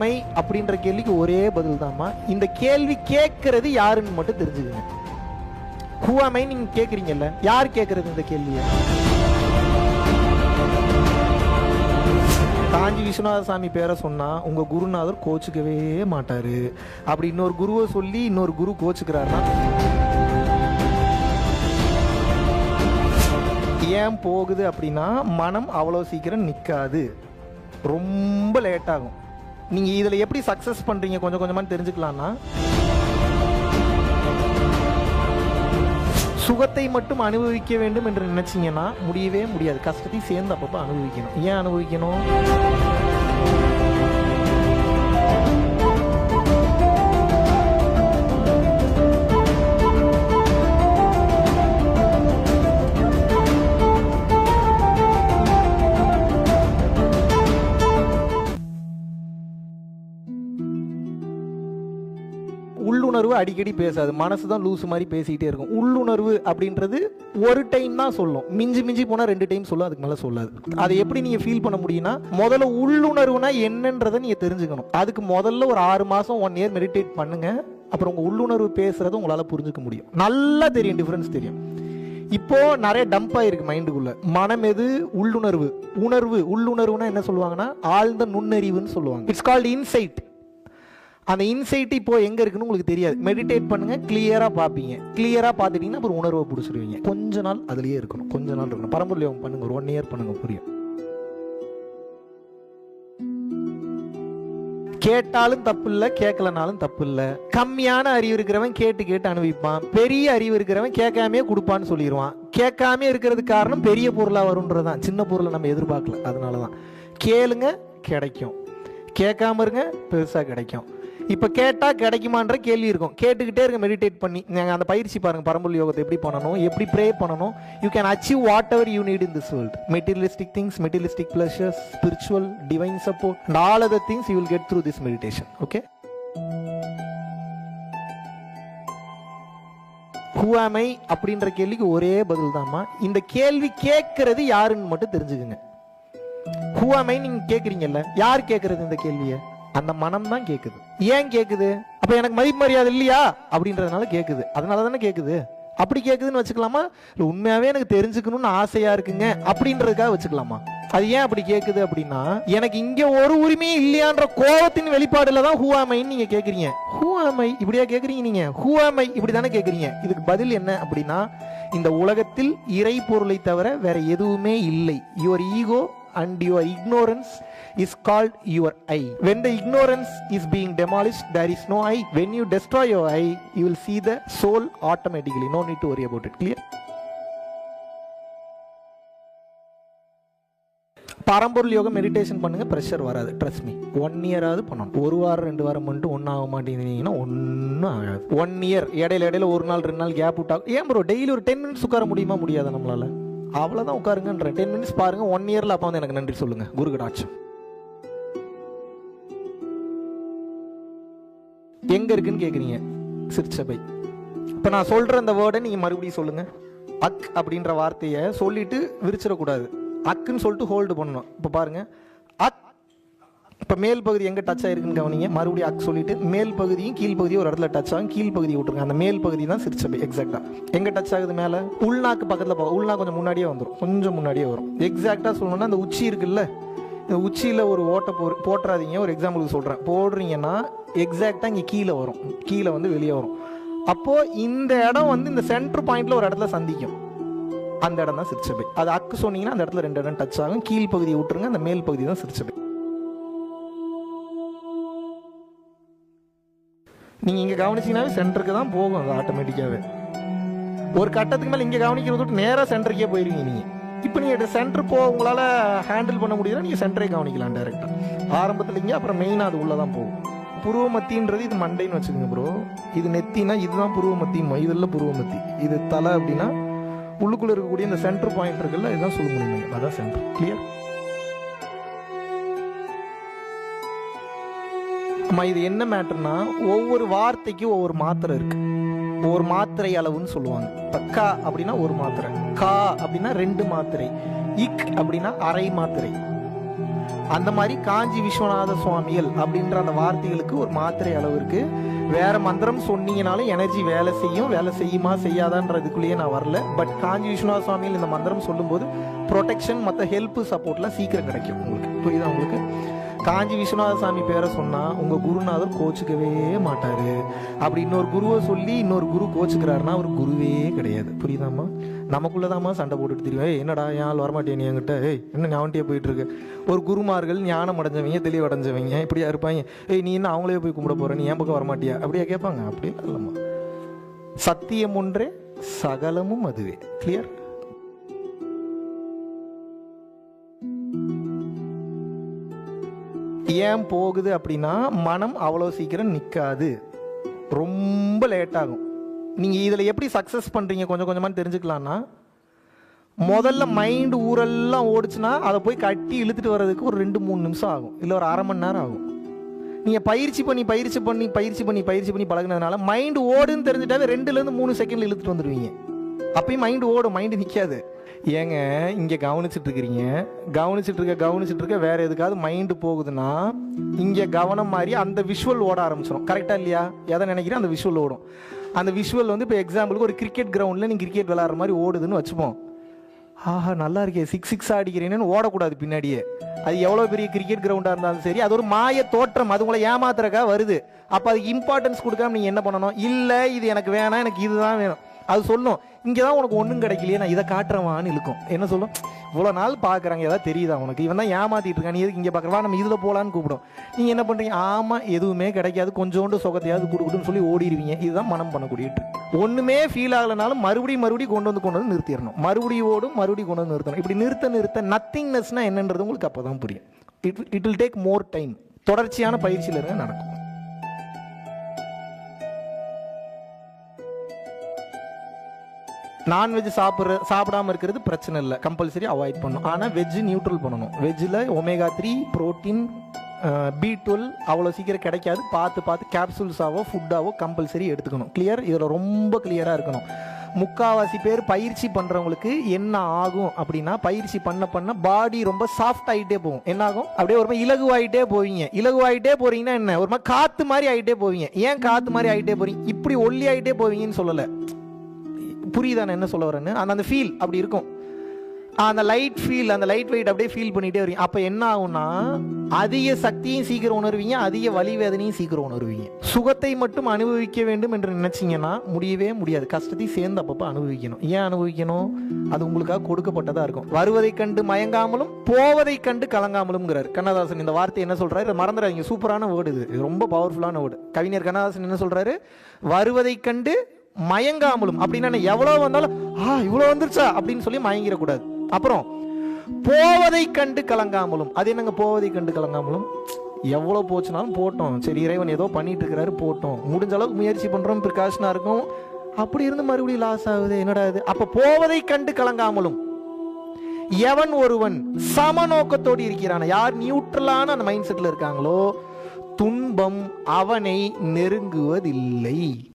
My அப்படின்ற கேள்விக்கு ஒரே பதில் தாம்மா இந்த கேள்வி கேட்கறது யாருன்னு மட்டும் தெரிஞ்சுக்கங்க. ஹூவாமை நீங்க கேக்குறீங்கல்ல யார் கேட்கறது இந்த கேள்வியை? காஞ்சி விஸ்வநாத சாமி பேரை சொன்னா உங்க குருநாதர் கோச்சுக்கவே மாட்டாரு. அப்படி இன்னொரு குருவை சொல்லி இன்னொரு குரு கோச்சுக்கிறாருன்னா ஏன் போகுது அப்படின்னா மனம் அவ்வளோ சீக்கிரம் நிற்காது ரொம்ப லேட் ஆகும் நீங்கள் இதில் எப்படி சக்ஸஸ் பண்ணுறீங்க கொஞ்சம் கொஞ்சமாக தெரிஞ்சுக்கலாம்னா. சுகத்தை மட்டும் அனுபவிக்க வேண்டும் என்று நினச்சிங்கன்னா முடியவே முடியாது. கஷ்டத்தையும் சேர்ந்து அப்பப்போ அனுபவிக்கணும். ஏன் அனுபவிக்கணும்? அடிக்கடி பேசாது. மனசு தான் லூஸ் மாதிரி பேசிக்கிட்டே இருக்கும். உள்ளுணர்வு அப்படின்றது ஒரு டைம் தான் சொல்லும். மிஞ்சி மிஞ்சி போனால் ரெண்டு டைம் சொல்லும். அதுக்கு மேலே சொல்லாது. அதை எப்படி நீங்கள் ஃபீல் பண்ண முடியும்னா முதல்ல உள்ளுணர்வுனா என்னன்றதை நீங்கள் தெரிஞ்சுக்கணும். அதுக்கு முதல்ல ஒரு ஆறு மாதம் ஒன் இயர் மெடிடேட் பண்ணுங்க. அப்புறம் உங்கள் உள்ளுணர்வு பேசுறதை உங்களால் புரிஞ்சுக்க முடியும். நல்லா தெரியும். டிஃப்ரென்ஸ் தெரியும். இப்போ நிறைய டம்ப் ஆயிருக்கு மைண்டுக்குள்ள மனம் எது? உள்ளுணர்வு. உணர்வு. உள்ளுணர்வுனா என்ன சொல்லுவாங்கன்னா ஆழ்ந்த நுண்ணறிவுன்னு சொல்லுவாங்க. இட்ஸ் கால்டு இன்சைட் அந்த இன்சைட் இப்போ எங்க இருக்குன்னு உங்களுக்கு தெரியாது. மெடிடேட் பண்ணுங்க கிளியரா பாப்பீங்க கிளியரா பார்த்துட்டீங்கன்னா அப்புறம் உணர்வை பிடிச்சிருவீங்க. கொஞ்ச நாள் அதுலயே இருக்கணும். கொஞ்ச நாள் இருக்கணும். பரம்பரை யோகம் பண்ணுங்க. ஒரு ஒன் இயர் பண்ணுங்க. புரியும்? கேட்டாலும் தப்பு இல்ல கேட்கலனாலும் தப்பு இல்ல கம்மியான அறிவு இருக்கிறவன் கேட்டு கேட்டு அனுபவிப்பான். பெரிய அறிவு இருக்கிறவன் கேட்காமே கொடுப்பான்னு சொல்லிடுவான் கேட்காம இருக்கிறது காரணம் பெரிய பொருளா வரும்ன்றதுதான் சின்ன பொருளை நம்ம எதிர்பார்க்கல. அதனாலதான். கேளுங்க கிடைக்கும். கேட்காம இருங்க பெருசா கிடைக்கும். இப்போ கேட்டால் கிடைக்குமான்ற கேள்வி இருக்கும். கேட்டுக்கிட்டே இருக்க மெடிடேட் பண்ணி. நீங்கள் அந்த பயிற்சி பாருங்கள் பரம்பல் யோகத்தை எப்படி பண்ணணும் எப்படி ப்ரே பண்ணணும். You can achieve whatever you need in this world materialistic things materialistic pleasures spiritual divine support and all other things you will get through this meditation okay who am I அப்படின்ற கேள்விக்கு ஒரே பதில் தாம்மா இந்த கேள்வி கேட்கறது யாருன்னு மட்டும் தெரிஞ்சுக்குங்க. ஹூஆமை நீங்கள் கேட்குறீங்கல்ல யார் கேட்குறது இந்த கேள்வியை? அந்த மனம் தான் கேக்குது. ஏன் கேக்குது? அப்ப எனக்கு மதிப்பு மரியாதை இல்லையா? அப்படின்றதுனால கேக்குது. அதனால தானே கேக்குது. அப்படி கேக்குதுன்னு வச்சுக்கலாமா? இல்லை உண்மையாவே எனக்கு தெரிஞ்சுக்கணும்னு ஆசையா இருக்குங்க அப்படின்றதுக்காக வச்சுக்கலாமா? அது ஏன் அப்படி கேக்குது அப்படின்னா எனக்கு இங்க ஒரு உரிமையும் இல்லையான்ற கோபத்தின் வெளிப்பாடுல தான் ஹூவாமைன்னு நீங்க கேக்குறீங்க. ஹூவாமை இப்படியா கேக்குறீங்க நீங்க? ஹூவாமை இப்படி தானே கேக்குறீங்க. இதுக்கு பதில் என்ன அப்படின்னா இந்த உலகத்தில் இறை பொருளை தவிர வேற எதுவுமே இல்லை. Your ego and your ignorance is called your eye. When the ignorance is being demolished, there is no eye. When you destroy your eye, you will see the soul automatically. No need to worry about it. Clear? பரம்பொருள் யோகம் meditation பண்ணுங்க pressure வராது trust me one இயராவது பண்ணணும் ஒரு வாரம் ரெண்டு வாரம் மட்டும் ஒன்றும் ஆக மாட்டேங்கிறீங்கன்னா ஒன்றும் ஆகாது ஒன் இயர் இடையில இடையில ஒரு நாள் ரெண்டு நாள் கேப் விட்டா ஏன் ப்ரோ டெய்லி ஒரு டென் மினிட்ஸ் உட்கார முடியுமா முடியாதா நம்மளால அவ்வளோதான் உட்காருங்கன்ற டென் மினிட்ஸ் பாருங்க ஒன் இயர்ல அப்போ வந்து எனக்கு நன்றி சொல்லுங்க. குரு கடாட்சம். எங்க இருக்குன்னு கேக்குறீங்க? சிற்சபை. இப்போ நான் சொல்ற அந்த வேர்டை நீங்க மறுபடியும் சொல்லுங்க. அக் அப்படின்ற வார்த்தையை சொல்லிட்டு விரிச்சிடக்கூடாது. அக்குன்னு சொல்லிட்டு ஹோல்டு பண்ணணும். இப்போ பாருங்க இப்போ மேல் பகுதி எங்கே டச் ஆயிருக்குன்னு கவனிங்க. மறுபடியும் அக் சொல்லிட்டு மேல் பகுதியும் கீழ் பகுதியும் ஒரு இடத்துல டச் ஆகும். கீழ் பகுதி விட்டுருங்க. அந்த மேல் பகுதி தான் சிரிச்சபை எக்ஸாக்டாக எங்கே டச் ஆகுது மேலே? உள்நாக்கு பக்கத்தில் போகும் உள்நா கொஞ்சம் முன்னாடியே வந்துடும் கொஞ்சம் முன்னாடியே வரும். எக்ஸாக்டாக சொல்லணும்னா அந்த உச்சி இருக்குல்ல? இந்த உச்சியில் ஒரு ஓட்டை போ போட்டுறாதீங்க. ஒரு எக்ஸாம்பிளுக்கு சொல்கிறேன் போடுறீங்கன்னா எக்ஸாக்டாக இங்கே கீழே வரும். கீழே வந்து வெளியே வரும். அப்போது இந்த இடம் வந்து இந்த சென்டர் பாயிண்டில் ஒரு இடத்துல சந்திக்கும். அந்த இடம் தான் சிரிச்சபை அது அக்கு சொன்னீங்கன்னா அந்த இடத்துல ரெண்டு இடம் டச் ஆகும். கீழ் பகுதியை விட்டுருங்க. அந்த மேல் பகுதி தான் சிரிச்சபை நீங்கள் இங்கே கவனிச்சீங்கன்னாவே சென்டருக்கு தான் போகும் அது ஆட்டோமேட்டிக்காகவே ஒரு கட்டத்துக்கு மேலே இங்கே கவனிக்கிறது விட்டு நேராக சென்டருக்கே போயிருவீங்க நீங்கள் இப்போ நீங்கள் சென்டர் போ உங்களால் ஹேண்டில் பண்ண முடியுதுன்னா நீங்கள் சென்டரே கவனிக்கலாம் டேரெக்டாக ஆரம்பத்தில் இங்கே அப்புறம் மெயினாக அது உள்ளே தான் போகும். புருவ மத்தின்றது இது மண்டைன்னு வச்சுக்கோங்க ப்ரோ இது நெத்தினா இதுதான் புருவ மத்தியுமா இது புருவ மத்தி இது தலை அப்படின்னா உள்ளுக்குள்ளே இருக்கக்கூடிய இந்த சென்டர் பாயிண்ட் இருக்குல்ல இதுதான் சொல்ல முடியுங்க அதான் சென்டர் கிளியர் அம்மா இது என்ன மேட்டர்னா ஒவ்வொரு வார்த்தைக்கும் ஒவ்வொரு மாத்திரை இருக்கு. ஒவ்வொரு மாத்திரை அளவுன்னு சொல்லுவாங்க. தக்கா அப்படின்னா ஒரு மாத்திரை. கா அப்படின்னா ரெண்டு மாத்திரை. இக் அப்படின்னா அரை மாத்திரை. அந்த மாதிரி காஞ்சி விஸ்வநாத சுவாமிகள் அப்படின்ற அந்த வார்த்தைகளுக்கு ஒரு மாத்திரை அளவு இருக்கு. வேற மந்திரம் சொன்னீங்கனாலும் எனர்ஜி வேலை செய்யும். வேலை செய்யுமா செய்யாதான்றதுக்குள்ளேயே நான் வரல. பட் காஞ்சி விஸ்வநாத சுவாமிகள் இந்த மந்திரம் சொல்லும்போது ப்ரொடெக்ஷன் மற்ற ஹெல்ப் சப்போர்ட்லாம் சீக்கிரம் கிடைக்கும். உங்களுக்கு. புரியுதா உங்களுக்கு? காஞ்சி விஸ்வநாத சாமி பேரை சொன்னால் உங்கள் குருநாதர் கோச்சிக்கவே மாட்டார். அப்படி இன்னொரு குருவை சொல்லி இன்னொரு குரு கோச்சுக்கிறாருன்னா அவர் குருவே கிடையாது. புரியுதாம்மா? நமக்குள்ளதாம்மா சண்டை போட்டுட்டு தெரியும். ஏய் என்னடா ஏன் வரமாட்டேன் நீ என்கிட்ட? ஏய் என்ன ஞாபகத்தையே போயிட்டு இருக்கு ஒரு குருமார்கள் ஞானம் அடைஞ்சவங்க தெளிவடைஞ்சவங்க இப்படியா இருப்பாங்க. ஏய் நீ என்ன அவங்களே போய் கும்பிட போகிற நீ என் பக்கம் வரமாட்டியா? அப்படியா கேட்பாங்க. அப்படின்னு இல்லைம்மா. சத்தியம் ஒன்றே சகலமும் அதுவே. கிளியர் ஏன் போகுது அப்படின்னா மனம் அவ்வளோ சீக்கிரம் நிற்காது ரொம்ப லேட் ஆகும். நீங்கள் இதில் எப்படி சக்ஸஸ் பண்ணுறீங்க கொஞ்சம் கொஞ்சமாக தெரிஞ்சுக்கலான்னா முதல்ல மைண்டு ஊரெல்லாம் ஓடிச்சுன்னா அதை போய் கட்டி இழுத்துட்டு வர்றதுக்கு ஒரு ரெண்டு மூணு நிமிஷம் ஆகும். இல்லை ஒரு அரை மணி நேரம் ஆகும். நீங்கள் பயிற்சி பண்ணி பயிற்சி பண்ணி பயிற்சி பண்ணி பயிற்சி பண்ணி பழகுனதுனால மைண்டு ஓடுன்னு தெரிஞ்சுட்டாவே ரெண்டுலேருந்து மூணு செகண்டில் இழுத்துட்டு வந்துடுவீங்க. அப்பயும் மைண்டு ஓடும் மைண்டு நிற்காது ஏங்க இங்கே கவனிச்சுட்டு இருக்கிறீங்க கவனிச்சிட்டு இருக்க கவனிச்சிட்டு இருக்க வேற எதுக்காவது மைண்டு போகுதுன்னா இங்கே கவனம் மாதிரி அந்த விஷுவல் ஓட ஆரம்பிச்சிடும் கரெக்டா இல்லையா? எதை நினைக்கிறேன் அந்த விஷுவல் ஓடும். அந்த விஷுவல் வந்து இப்போ எக்ஸாம்பிளுக்கு ஒரு கிரிக்கெட் கிரவுண்டில் நீங்கள் கிரிக்கெட் விளாட்ற மாதிரி ஓடுதுன்னு வச்சுப்போம். ஆஹா நல்லா இருக்கே. சிக்ஸ் சிக்ஸ் அடிக்கிறேன்னு ஓடக்கூடாது பின்னாடியே. அது எவ்வளோ பெரிய கிரிக்கெட் கிரவுண்டாக இருந்தாலும் சரி அது ஒரு மாய தோற்றம். அது உங்களை ஏமாத்துறக்கா வருது. அப்போ அதுக்கு இம்பார்ட்டன்ஸ் கொடுக்காம நீங்கள் என்ன பண்ணணும்? இல்லை இது எனக்கு வேணாம் எனக்கு இதுதான் வேணும். அது சொல்லும். இங்கே தான் உனக்கு ஒன்றும் கிடைக்கலையே நான் இதை காட்டுறவான்னு இருக்கும் என்ன சொல்லும்? இவ்வளோ நாள் பார்க்குறாங்க ஏதாவது தெரியுதா உனக்கு? இவன் தான் ஏமாத்திட்டு இருக்கான் நீ எதுக்கு இங்கே பார்க்குறவா நம்ம இதில் போகலான்னு கூப்பிடும். நீங்கள் என்ன பண்ணுறீங்க ஆமாம் எதுவுமே கிடைக்காது. கொஞ்சோண்டு சுகத்தையாவது கொடுக்கணும்னு சொல்லி ஓடிடுவீங்க. இதுதான் மனம் பண்ணக்கூடிய ஒன்றுமே ஃபீல் ஆகலைனாலும் மறுபடியும் மறுபடியும் கொண்டு வந்து கொண்டு வந்து நிறுத்திடணும். மறுபடியும் ஓடும் மறுபடியும் கொண்டு வந்து நிறுத்தணும். இப்படி நிறுத்த நிறுத்த நத்திங்னஸ்னால் என்னன்றது உங்களுக்கு அப்போ தான் புரியும். It it will take more time தொடர்ச்சியான பயிற்சியில் இருங்க நடக்கும். நான்வெஜ் சாப்பிட்ற சாப்பிடாம இருக்கிறது பிரச்சனை இல்லை. கம்பல்சரி அவாய்ட் பண்ணணும். ஆனால் வெஜ்ஜு நியூட்ரல் பண்ணணும். வெஜ்ஜில் omega three protein B twelve அவ்வளோ சீக்கிரம் கிடைக்காது. பார்த்து பார்த்து கேப்சூல்ஸாவோ ஃபுட்டாவோ கம்பல்சரி எடுத்துக்கணும். கிளியர் இதில் ரொம்ப கிளியராக இருக்கணும். முக்காவாசி பேர் பயிற்சி பண்ணுறவங்களுக்கு என்ன ஆகும் அப்படின்னா பயிற்சி பண்ண பண்ண பாடி ரொம்ப சாஃப்ட் ஆகிட்டே போகும். என்ன ஆகும்? அப்படியே ஒரு மாதிரி இலகுவாயிட்டே போவீங்க. இலகுவாயிட்டே போறீங்கன்னா என்ன? ஒரு மாதிரி காற்று மாதிரி ஆகிட்டே போவீங்க. ஏன் காற்று மாதிரி ஆகிட்டே போறீங்க? இப்படி ஒல்லி ஆகிட்டே போவீங்கன்னு சொல்லலை. புரியுதா நான் என்ன சொல்ல வரேன்னு? அந்த அந்த ஃபீல் அப்படி இருக்கும். அந்த லைட் ஃபீல் அந்த லைட் வெயிட் அப்படியே ஃபீல் பண்ணிட்டே வரீங்க அப்போ என்ன ஆகும்னா அதிக சக்தியும் சீக்கிரம் உணர்வீங்க அதிக வலி வேதனையும் சீக்கிரம் உணர்வீங்க. சுகத்தை மட்டும் அனுபவிக்க வேண்டும் என்று நினைச்சீங்கன்னா முடியவே முடியாது. கஷ்டத்தையும் சேர்ந்து அப்பப்போ அனுபவிக்கணும். ஏன் அனுபவிக்கணும்? அது உங்களுக்காக கொடுக்கப்பட்டதா இருக்கும். வருவதை கண்டு மயங்காமலும் போவதை கண்டு கலங்காமலும்ங்கிறார். கண்ணதாசன் இந்த வார்த்தை என்ன சொல்றாரு? மறந்துடாதீங்க. சூப்பரான வேர்டு இது. இது ரொம்ப பவர்ஃபுல்லான வேர்டு கவிஞர் கண்ணதாசன் என்ன சொல்றாரு? வருவதை கண்டு மயங்காமலும் அப்படின்னா எவ்வளோ வந்தாலும் ஆ இவ்வளோ வந்துருச்சா? அப்படின்னு சொல்லி மயங்கிடக்கூடாது. அப்புறம் போவதை கண்டு கலங்காமலும் அது என்னங்க போவதை கண்டு கலங்காமலும்? எவ்வளோ போச்சுனாலும் போட்டோம். சரி இறைவன் ஏதோ பண்ணிட்டு இருக்கிறாரு போட்டோம். முடிஞ்ச அளவுக்கு முயற்சி பண்ணுறோம் ப்ரிகாஷனா இருக்கும். அப்படி இருந்து மறுபடியும் லாஸ் ஆகுது என்னடா இது? அப்போ போவதை கண்டு கலங்காமலும் எவன் ஒருவன் சமநோக்கத்தோடு இருக்கிறான் யார் நியூட்ரலான அந்த மைண்ட் செட்டில் இருக்காங்களோ துன்பம் அவனை நெருங்குவதில்லை.